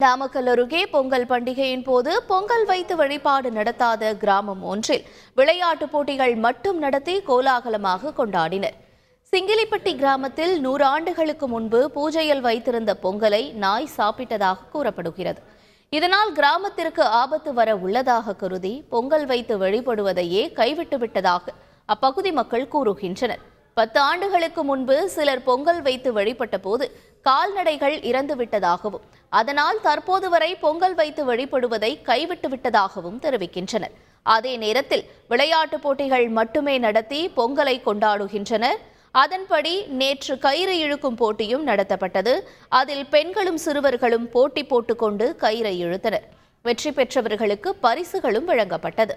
நாமக்கல் அருகே பொங்கல் பண்டிகையின் போது பொங்கல் வைத்து வழிபாடு நடத்தாத கிராமம் ஒன்றில் விளையாட்டுப் போட்டிகள் மட்டும் நடத்தி கோலாகலமாக கொண்டாடினர். சிங்கிலிப்பட்டி கிராமத்தில் நூறு ஆண்டுகளுக்கு முன்பு பூஜையில் வைத்திருந்த பொங்கலை நாய் சாப்பிட்டதாக கூறப்படுகிறது. இதனால் கிராமத்திற்கு ஆபத்து வர உள்ளதாக கருதி பொங்கல் வைத்து வழிபடுவதையே கைவிட்டு விட்டதாக அப்பகுதி மக்கள் கூறுகின்றனர். பத்து ஆண்டுகளுக்கு முன்பு சிலர் பொங்கல் வைத்து வழிபட்ட போது கால்நடைகள் இறந்து விட்டதாகவும் அதனால் தற்போது வரை பொங்கல் வைத்து வழிபடுவதை கைவிட்டு விட்டதாகவும் தெரிவிக்கின்றனர். அதே நேரத்தில் விளையாட்டுப் போட்டிகள் மட்டுமே நடத்தி பொங்கலை கொண்டாடுகின்றனர். அதன்படி நேற்று கயிறு இழுக்கும் போட்டியும் நடத்தப்பட்டது. அதில் பெண்களும் சிறுவர்களும் போட்டி போட்டுக்கொண்டு கயிறை இழுத்தனர். வெற்றி பெற்றவர்களுக்கு பரிசுகளும் வழங்கப்பட்டது.